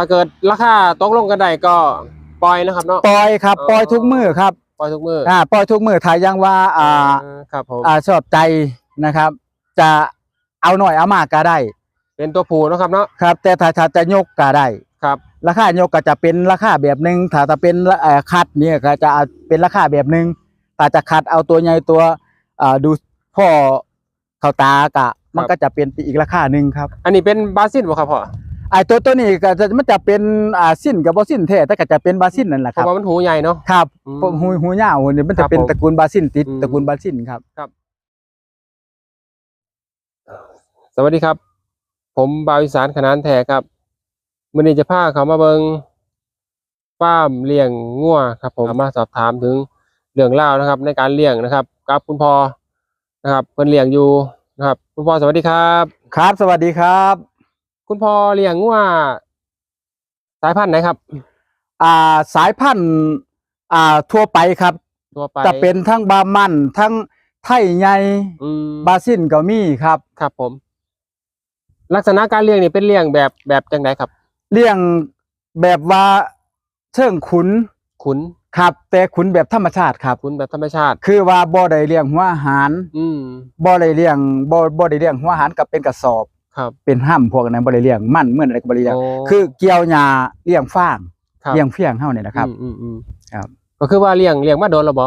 ถ้าเกิดราคาตกลงกันได้ก็ปล่อยนะครับเนาะ ปล่อยครับอ๋อ ปล่อยทุกมือครับปล่อยทุกมืออ่าปล่อยทุกมือถ้ายังว่าอ่าครับผมอ่าชอบใจนะครับ จะเอาหน่อยเอามากก็ได้เป็นตัวผูเนาะครับเนาะครับ แต่ถ้าถ้าจะยกก็ได้ ครับ ราคายกก็จะเป็นราคาแบบหนึ่งถ้าถ้าเป็นเอ่อคัดเนี่ยก็จะเอาเป็นราคาแบบหนึ่งถ้าจะคัดเอาตัวใหญ่ตัวอ่าดูพ่อเข้าตากะ มันก็จะเป็นอีกราคาหนึ่งครับ อันนี้เป็นบาซินบ่ครับพ่อ ไอ้ตัวตัวนี้ก็จะมันจะเป็นอ่าสิ้นกับบ่สิ้นแท้แต่ก็จะเป็นบาซินนั่นแหละเพครับราะว่ามันหูใหญ่เนาะ ครับอืมพวกหูหูยาวเนี่ยมันครัจะบเป็นผมตระกูลบาซินติดอืม ตระกูลบาซินครับ สวัสดีครับ ผมบาวอีสานขนานแท้ครับมื้อนี้จะพาเขามาเบิงฟาร์มเลี้ยงงัวครับผมมาสอบถามถึงเรื่องราวนะครับ ในการเลี้ยงนะครับกับคุณพ่อนะครับเพิ่นเลี้ยงอยู่นะครับ คุณพ่อสวัสดีครับ ครับสวัสดีครับ คุณพ่อเลี้ยงงัวสายพันธุ์ไหนครับ อ่าสายพันธุ์อ่าทั่วไปครับตัวไปจะเป็นทั้งบามันทั้งไทยใหญ่อืมบาซินก็มีครับ ครับผม ลักษณะการเลี้ยงนี่เป็นเลี้ยงแบบแบบจังไดครับ เลี้ยงแบบว่าเชิงขุนขุนครับ แต่ขุนแบบธรรมชาติครับ ขุนแบบธรรมชาติ คือว่าบ่ได้เลี้ยงหัวอาหารอืมบ่ได้เลี้ยงบ่บ่ได้เลี้ยงหัวอาหารกับเป็นกระสอบ ครับเป็นห้ำพวกนั้นบ่ได้เลี้ยงมันเหมือนอะไรก็บ่ได้เลี้ยงโคือเกี่ยวหญ้าเลี้ยงฟางครับเลี้ยงเฟียงเฮานี่นะครับอืมอืมอืมครับ ก็คือว่าเลี้ยงเลี้ยงมาโดนแล้วบ่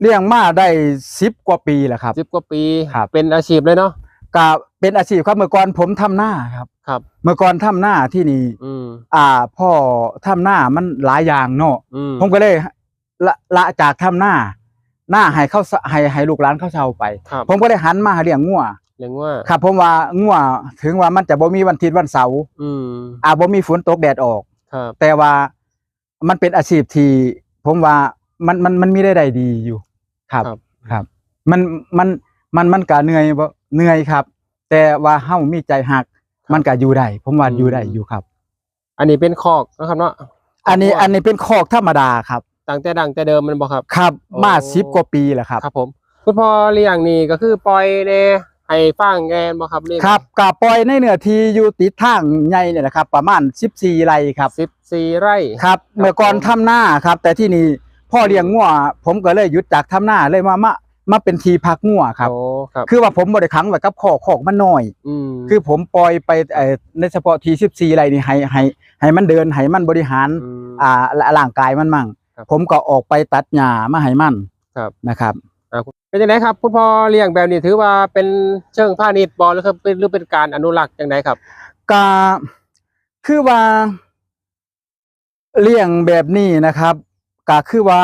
เลี้ยงมาได้10กว่าปีแล้วครับสิบกว่าปีครับเป็นอาชีพเลยเนาะก็เป็นอาชีพครับเมื่อก่อนผมทำหน้าครับครับ เมื่อก่อนทำหน้าที่นี่อืมอ่า พ่อทำหน้ามันหลายอย่างเนาะอืมผมก็เลยละละจากทำหน้า หน้าให้เข้าให้ให้ลูกหลานเข้าเช่าไปครับผมก็เลยหันมาหาเลี้ยงงัว เลี้ยงว่าครับผมว่างัวถึงว่ามันจะบ่มีวันอาทิตย์วันเสาร์อืมอ่าบ่มีฝนตกแดดออก ครับ แต่ว่ามันเป็นอาชีพที่ผมว่ามันมันมันมีได้ได้ดีอยู่ ครับครับ ครับ มันมันมันมันก็เหนื่อยบ่เหนื่อยครับ แต่ว่าเฮามีใจหัก มันก็อยู่ได้ผมว่าอยู่ได้อยู่ครับ อันนี้เป็นคอกนะครับเนาะอันนี้อันนี้เป็นคอกธรรมดาครับ ตั้งแต่ดังแต่เดิมมันบ่ครับ ครับโอ้มาสิบกว่าปีแล้วครับ ครับ ผม คุณพ่อเลี้ยงนี่ก็คือปล่อยเน่ ให้ฟางแกนบ่ครับเลี้ยงครับกาปล่อยในเนื้อที่อยู่ติดทางใหญ่เนี่ยแหละครับ ประมาณ14ไร่ครับสิบสี่ไร่ครับ เมื่อก่อนผมทำหน้าครับ แต่ที่นี่พ่อเลี้ยงงัวผมก็เลยหยุดจากทำหน้าเลยมามามาเป็นทีพักงัวครับโอ้ครับคือว่าผมบ่ได้ขังไว้กับคอกคอกมันน้อยอืมคือผมปล่อยไปเอ่อในเฉพาะที่14ไร่นี่ให้ให้ให้มันเดินให้มันบริหารมอ่าร่างกายมันมั่งครับผมก็ออกไปตัดหญ้ามาให้มันครับนะครับอ่า เป็นจังไดครับ คุณพ่อเลี้ยงแบบนี้ถือว่าเป็นเชิงพาณิชย์บ่หรือครับเป็นหรือเป็นการอนุรักษ์จังไดครับก็คือว่า เลี้ยงแบบนี้นะครับก็คือว่า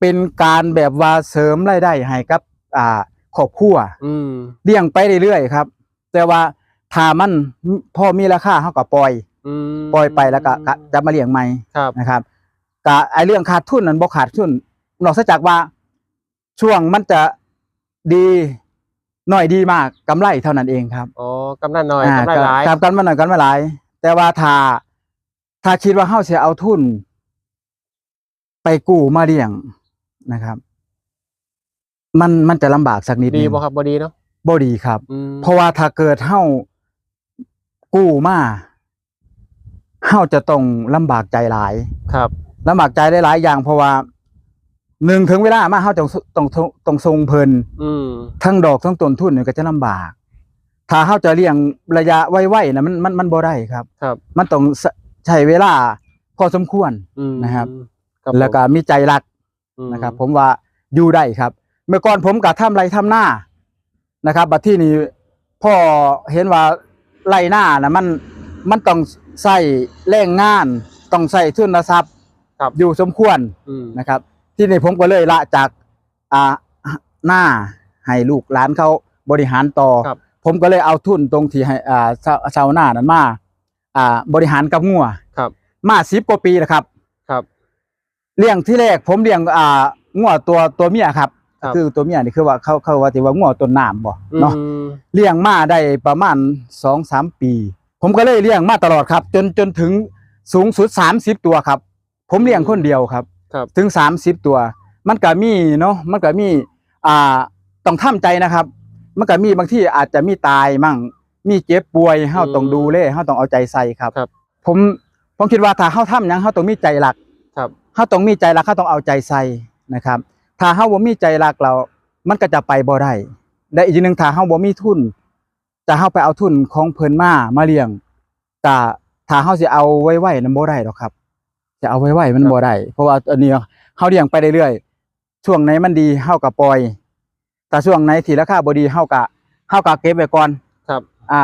เป็นการแบบว่าเสริมรายได้ให้กับ อ่าครอบครัวอืมเลี้ยงไปเรื่อยๆครับ แต่ว่าถ้ามันพอมีราคาเฮาก็ปล่อยอืมปล่อยไปแล้วก็ก็จะมาเลี้ยงใหม่ครับนะครับก็ไอเรื่องขาดทุนนั้นบ่ขาดทุนนอกจากว่า ช่วงมันจะดีหน่อยดีมากกำไรเท่านั้นเองครับอ๋อกำนันน้อยอ่ากำไรหลายครับกันมาหน่อยกันมาหลาย แต่ว่าถ้าถ้าคิดว่าเฮาสิเอาทุน ไปกู้มาเลี้ยงนะครับ มันมันจะลำบากสักนิดดีนึงบ่ครับบ่ดีเนาะบ่ดีครับ อืมเพราะว่าถ้าเกิดเฮากู้มาเฮาจะต้องลำบากใจหลาย ครับ ลำบากใจหลายๆอย่างเพราะว่า หนึ่งถึงเวลามาเฮาต้องต้องต้องต้องทรงเพิ่นอืมทั้งดอกทั้งต้นทุนเนี่ยก็จะลำบาก ถ้าเฮาจะเลี้ยงระยะไวๆนะมันมันมันบ่ได้ครับ ครับมันต้องใช้ใช้เวลาพอสมควร อืมนะครับ ครับแล้วก็มีใจรักอืมนะครับ ผมว่าอยู่ได้ครับ เมื่อก่อนผมก็ทำไรทำหน้านะครับบัดที่นี้พ่อเห็นว่าไรหน้านะมันมันต้องใส่แรงงาน ต้องใส่ทุนทรัพย์ครับอยู่สมควร อืมนะครับ ที่นี่ผมก็เลยละจากอ่าหน้าให้ลูกหลานเขาบริหารต่อ ครับ ผมก็เลยเอาทุนตรงที่ให้อ่าชาวชาวนานั้นมาอ่าบริหารกับงัวครับ มาสิบกว่าปีแล้วครับ ครับ เลี้ยงที่แรกผมเลี้ยงอ่างัวตัวตัวเมียครับ ครับ คือตัวเมียนี่คือว่าเขาเขาว่าที่ว่างัวต้นน้ำบ่เนาะ อืมเลี้ยงมาได้ประมาณสองสามปี ผมก็เลยเลี้ยงมาตลอดครับ จนจนถึงสูงสุดสามสิบตัวครับ ผมเลี้ยงคนเดียวครับ ครับถึงสามสิบตัว มันก็มีเนาะมันก็มีอ่าต้องทำใจนะครับ มันก็มีบางที่อาจจะมีตายมั่ง มีเจ็บป่วยเฮาต้องดูแลเฮาต้องเอาใจใส่ครับ ครับ ผมผมคิดว่าถ้าเฮาทำหยังเฮาต้องมีใจรักครับเฮาต้องมีใจรักเฮาต้องเอาใจใส่นะครับ ถ้าเฮาบ่มีใจรักเรา มันก็จะไปบ่ได้และอีกอย่างหนึงถ้าเฮาบ่มีทุนจะเฮาไปเอาทุนของเพิ่นมามาเลี้ยงก็ถ้าเฮาสิเอาไว้ๆนั้นบ่ได้ดอกครับ จะเอาไว้ๆมันบ่ได้เพราะว่าอันนี้เฮาเลี้ยงไปเรื่อยๆช่วงไหนมันดีเฮาก็ปล่อย แต่ช่วงไหนที่ราคาบ่ดีเฮาก็เฮาก็เก็บไว้ก่อนครับ อ่า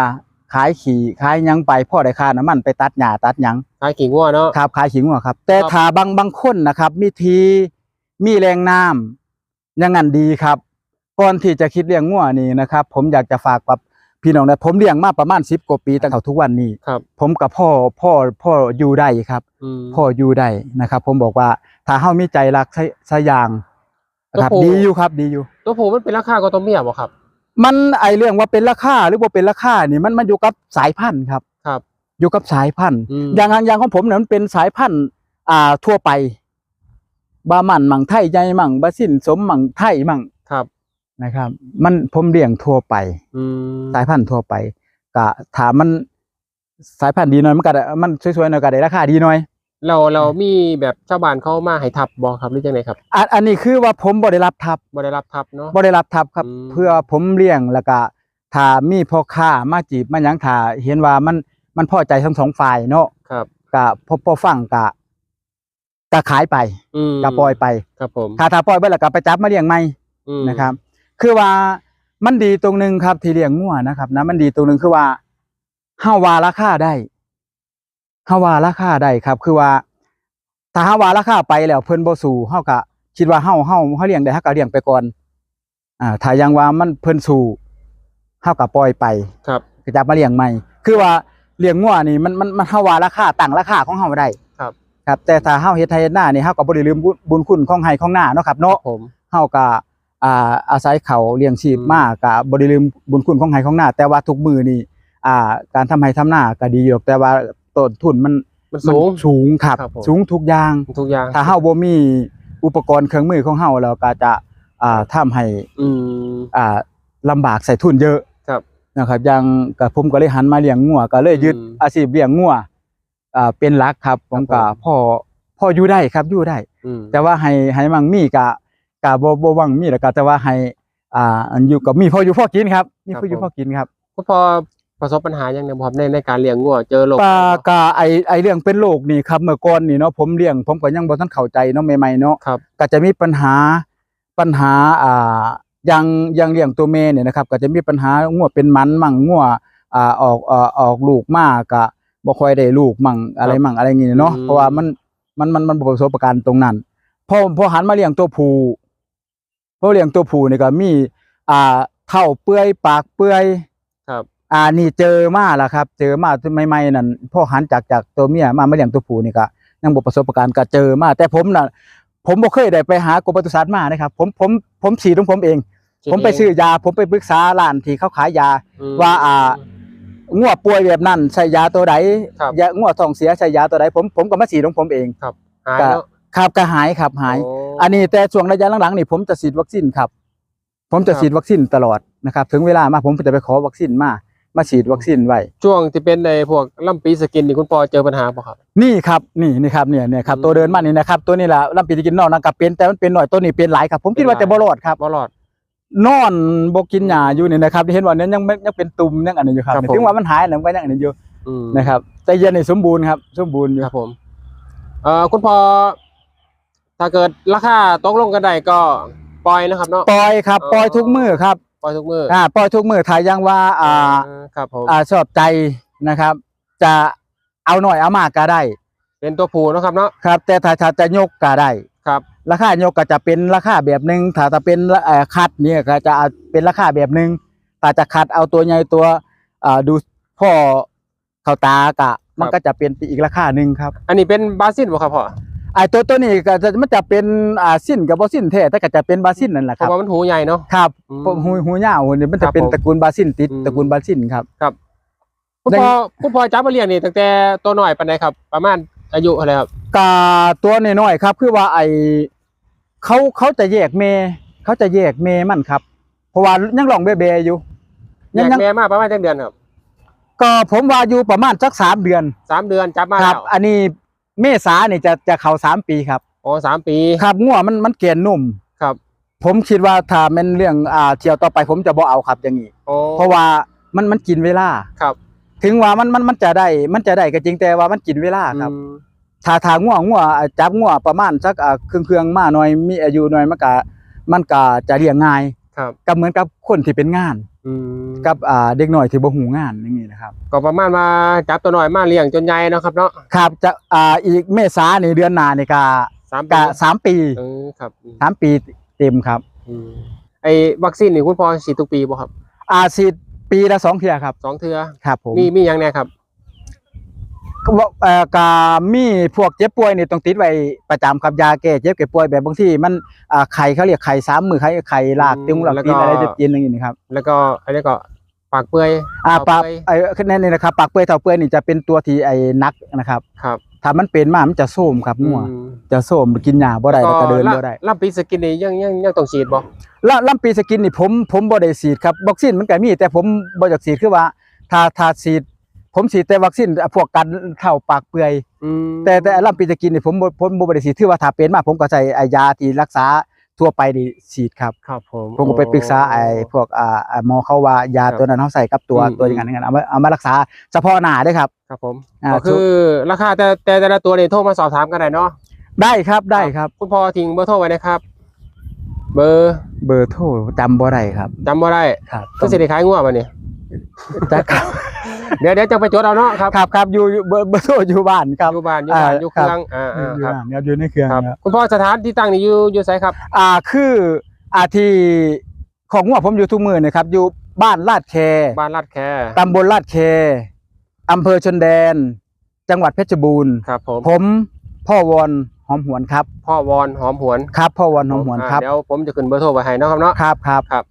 ขายขี่ขายหยังไปพ่อได้ค่าน้ำมันไปตัดหญ้าตัดหยังขายกิ่งวัวเนาะครับขายขิงหัวครับ แต่ครับถ้าบางบางคนนะครับ มีทีมีแรงน้ำอยังงั้นดีครับ ก่อนที่จะคิดเลี้ยงงัวนี่นะครับ ผมอยากจะฝากกับ พี่น้องนะผมเลี้ยงมาประมาณ10กว่าปีตั้งแต่ทุกวันนี้ครับผมกับพ่อพ่อพ่ออยู่ได้ครับอืมพ่ออยู่ได้นะครับ ผมบอกว่าถ้าเฮามีใจรักใช้ใช้ยางนะครับโอ้โหดีอยู่ครับดีอยู่ ตัวผู้มันเป็นราคาก็ตัวเมียบ่ครับ มันไอเรื่องว่าเป็นราคาหรือว่าเป็นราคานี่มันมันอยู่กับสายพันธุ์ครับครับ อยู่กับสายพันธุ์อืมอย่างอย่างของผมเนี่ยมันเป็นสายพันธุ์อ่าทั่วไปบามันมั่งไทยใหญ่มั่งบาสินสมมั่งไทยมั่งครับ นะครับ มันผมเลี้ยงทั่วไปอืมสายพันธุ์ทั่วไปก็ถามมันสายพันธุ์ดีหน่อยมันก็ได้มันสวยๆหน่อยก็ได้ราคาดีหน่อย เราเรามีแบบชาวบ้านเขามาให้ทับบ่ครับหรือจังไดครับอันอันนี้คือว่าผมบ่ได้รับทับบ่ได้รับทับเนาะบ่ได้รับทับครับอืมเพื่อผมเลี้ยงแล้วก็ถ้ามีพ่อค้ามาจีบมาหยังถ้าเห็นว่ามันมันพอใจทั้งสองฝ่ายเนาะครับก็พอพอฟังก็ก็ขายไปอืมก็ปล่อยไปครับผมถ้าถ้าปล่อยไปแล้วก็ไปจับมาเลี้ยงใหม่อืมนะครับ คือว่ามันดีตรงหนึงครับ ที่เลี้ยงงัวนะครับนะมันดีตรงหนึงคือว่าเฮาว่าราคาได้เฮาว่าราคาได้ครับ คือว่าถ้าเฮาว่าราคาไปแล้วเพิ่นบ่สู่เฮาก็คิดว่าเฮาเฮาเฮาเลี้ยงได้เฮาก็เลี้ยงไปก่อน อ่าถ้ายังว่ามันเพิ่นสู่เฮาก็ปล่อยไปครับก็จับมาเลี้ยงใหม่ คือว่าเลี้ยงงัวนี่มันมันมันเฮาว่าราคาตั้งราคาของเฮาได้ครับครับ แต่ถ้าเฮาเฮ็ดไทยเฮ็ดหน้านี่เฮาก็บ่ได้ลืมบุญบุญคุณของไห้ของหน้าเนาะครับครัเนาะบผมเฮาก็ อ่าอาศัยเขาเลี้ยงชีพอืมมาก็บ่ได้ลืมบุญคุณของไห้ของหน้า แต่ว่าทุกมื้อนี่อ่า การทำไห้ทำหน้าก็ดีอยู่แต่ว่าต้นทุนมันมันสูง มันสูงครับ ครับผม สูงทุกอย่าง ทุกอย่างถ้าเฮาบ่มีอุปกรณ์เครื่องมือของเฮาแล้วก็จะอ่าทำให้อืม อ่าลำบากใส่ทุนเยอะครับนะครับอย่างกับผมก็เลยหันมาเลี้ยงงัวก็เลยยึดอืมอาชีพเลี้ยงงัวอ่าเป็นหลักครับผมก็ครับผมพ่อพ่ออยู่ได้ครับอยู่ได้ อืมแต่ว่าให้ให้มั่งมีกะ กะบ่บ่หวังมีแล้วก็แต่ว่าให้อ่าอันอยู่กับมีพออยู่พอกินครับ มีพออยู่พอกินครับคุณพอประสบปัญหาอย่างเดียวบ่ครับในในการเลี้ยงงัวเจอโรคปลากะไอไอเรื่องเป็นโรคนี่ครับเมื่อก่อนนี่เนาะผมเลี้ยงผมก็ยังบ่ทันเข้าใจเนาะใหม่ๆเนาะครับก็จะมีปัญหาปัญหาอ่าอย่างอย่างเลี้ยงตัวแม่เนี่ยนะครับ ก็จะมีปัญหางัวเป็นมันมั่งงัวอ่าออกเอ่อออกลูกมากก็บ่ค่อยได้ลูกมั่งอะไรมั่งอะไรอย่างงี้เนาะอืมเพราะว่ามันมันมันมันบ่ประสบการณ์ตรงนั้นพอพอหันมาเลี้ยงตัวผู้ พอเลี้ยงตัวผู้นี่ก็มีอ่าเท่าเปื่อยปากเปื่อยครับอ่านี่เจอมาแล้วครับ เจอมาใหม่ๆนั่นพ่อหันจากจากตัวเมียมามาเลี้ยงตัวผู้นี่ก็ยังบ่ประสบการณ์ก็เจอมาแต่ผมน่ะผมบ่เคยได้ไปหากรมปศุสัตว์มานะครับ ผมผมผมฉีดของผมเอง ผมไปซื้อยา ผมไปปรึกษาร้านที่เขาขายยามว่าอ่างัวป่วยแบบนั้นใช้ยาตัวใดครับยางัวท้องเสียใช้ยาตัวใดผมผมก็มาฉีดของผมเองหายก็แล้วครับก็หายครับหายโอันนี้แต่ช่วงระยะหลังๆนี่ผมจะฉีดวัคซีนครับ ผมจะครับฉีดวัคซีนตลอดนะครับ ถึงเวลามาผมจะไปขอวัคซีนมามาฉีดวัคซีนไว้ช่วงที่เป็นในพวกลำปีสกินนี่คุณปอเจอปัญหาป่ะครับ นี่ครับนี่นี่ครับเนี่ยเนี่ยครับอืมตัวเดินมานี่นะครับตัวนี้แหละลำปีที่กินนอกนะครับเป็นแต่มันเป็นหน่อยตัวนี้เป็นหลายครับผมคิดว่าเป็นหจะลายบ่รอดครับบ่รอดนอนบ่กินหญ้าอยู่นี่นะครับที่เห็นว่าเนี่ยยังไม่ยังเป็นตุ่มยังอันนี้อยู่ครับครับผมถึงว่ามันหายแล้วมันก็ยังอันนี้อยู่อืมนะครับแต่เย็นนี่สมบูรณ์ครับ สมบูรณ์อยู่ครับผมเอ่อคุณพอ ถ้าเกิดราคาตกลงกันได้ก็ปล่อยนะครับเนาะ ปล่อยครับ อ๋อ ปล่อยทุกมื้อครับปล่อยทุกมืออ่าปล่อยทุกมื้อถ้ายังว่าอ่าครับผมอ่าชอบใจนะครับ จะเอาหน่อยเอามากก็ได้ เป็นตัวผูนะครับเนาะครับ แต่ถ้าถ้าจะยกก็ได้ ครับราคายกก็จะเป็นราคาแบบหนึ่งถ้าจะเป็นเอ่อคัดเนี่ยก็จะเป็นราคาแบบหนึ่งถ้าจะคัดเอาตัวใหญ่ตัวอ่าดูพ่อเข้าตากะ มันก็จะเป็นอีกราคาหนึ่งครับ อันนี้เป็นบาซินบ่ครับพ่อ ไอ้ตัวตัวนี้ก็จะมันจะเป็นอ่าสิ้นกับบ่สิ้นแท้แต่ก็จะเป็นบาซินนั่นแหละเพครับ ราะว่ามันหูใหญ่เนาะ ครับอืมพวกหูหูยาวเนี่ยมันครัจะบเป็นผมตระกูลบาซินติดอืม ตระกูลบาซินครับ คุณในพอคุณพอจับมาเลี้ยงนี่ตั้งแต่ตัวหน่อยปานใดครับ ประมาณอายุอะไรครับ กาตัวน้อยๆครับ คือว่าไอเขาเขาจะแยกเมเขาจะแยกเมมันครับ เพราะว่ายังหลองเบเบอยู่แยยังกยังแม่มาประมาณจักเดือนครับก็ผมว่าอยู่ประมาณสักสามเดือนสามเดือนจับมาครัแล้บวอันนี้ เมษาเนี่ยจะจะเข้าสามปีครับอ๋อสามปีครับงัวมันมันเกลียนนุ่มครับ ผมคิดว่าถ้าเป็นเรื่องอ่าเที่ยวต่อไปผมจะบ่เอาครับอย่างนี้โอ้เพราะว่ามันมันกินเวลาครับ ถึงว่ามันมันมันจะได้มันจะได้ก็จริงแต่ว่ามันกินเวลาครับอืมถ้าถ้างัวงัวอ่าจับงัวประมาณสักอ่าเครื่องเครื่องๆมาหน่อยมีอายุหน่อยมันก็มันก็จะเลี้ยงง่ายครับก็เหมือนกับคนที่เป็นงานอืม กับอ่าเด็กน้อยที่บ่หูงานอย่างนี้นะครับ ก็ประมาณว่าจับตัวหน่อยมาเลี้ยงจนใหญ่เนาะครับเนาะครับจะอ่าอีกเมษาในเดือนหน้านี่ก็สามปีก็สามปีเออครับอืมสามปีเต็มครับอืมไอ้วัคซีนนี่คุณพ่อฉีดทุกปีบ่ครับอาฉีดปีละสองเทื่อครับสองเทื่อครับผมมีมีหยังแน่ครับก็ว่า เอ่อก็มีพวกเจ็บป่วยนี่ต้องติดไว้ประจำครับยาแก้เจ็บแก้ป่วยแบบบางทีมันอ่าไข้เขาเรียกไข้สามมือไข้ไข้ลากอืมตึงหลักแล้วก็ตีนอะไรจะกินอย่างนี้ครับแล้วก็อะไรก็ปากเปื่อยอ่าเท่ปากเปื่อยไอ้นั่นนี่นะครับปากเปื่อยเท่าเปื่อยนี่จะเป็นตัวที่ไอ้นักนะครับครับถ้ามันเป็นมามันจะโทรมครับงัวอืมจะโทรมกินหญ้าบ่ได้แล้วก็เดินบ่ได้ลำปีสกินนี่ยังยังยังต้องฉีดบ่แล้วลำปีสกินนี่ผมผมบ่ได้ฉีดครับวัคซีนมันก็มีแต่ผมบ่อยากฉีดคือว่าถ้าถ้าฉีด ผมฉีดแต่วัคซีนพวกกันเท่าปากเปื่อยอืมแต่แต่ลำปีสกินนี่ผมบ่ผมบ่ได้ฉีดถือว่าถ้าเป็นมาผมก็ใช้ไอ้ยาที่รักษาทั่วไปนี่ฉีดครับครับผมผมก็ไปปรึกษาไอ้พวกอ่าอ่าหมอเขาว่ายาครับตัวนั้นเขาใส่กับตัวอืมตัวอย่างนั้นอย่างนั้นเอามาเอามารักษาเฉพาะหน้าเด้วยครับ ครับผมอ่าก็คือราคาแต่แต่แต่ละตัวนี่โทรมาสอบถามกันได้เนาะได้ครับได้ครับ คุณพ่อทิ้งเบอร์โทรไว้นะครับ เบอร์เบอร์โทรจำบ่ได้ครับจำบ่ได้ครับก็สิได้ขายงัวบ่เนี่ยจักครับ เดี๋ยวเดี๋ยวจะไปจดเอาเนาะครับครับครับอยู่อยู่เบอร์เบอร์โทรอยู่บ้านครับอยู่บ้านอยู่บ้านอ่าอยู่เครื่องอ่าอยู่อ่าอยู่ครับบ้านครับอยู่ในเครื่องครับครับคุณพ่อสถานที่ตั้งนี่อยู่อยู่ไสครับ อ่าคืออาที่ของหัวผมอยู่ทุกมือนะครับ อยู่บ้านลาดแคบ้านลาดแคตำบลลาดแคอำเภอชนแดน จังหวัดเพชรบูรณ์ครับผมผมพ่อวอนหอมหวนครับ พ่อวอนหอมหวนครับ พ่อวอนหอมหวนครับอ่าเดี๋ยวผมจะขึ้นเบอร์โทรไว้ให้เนาะครับเนาะครับครับครับ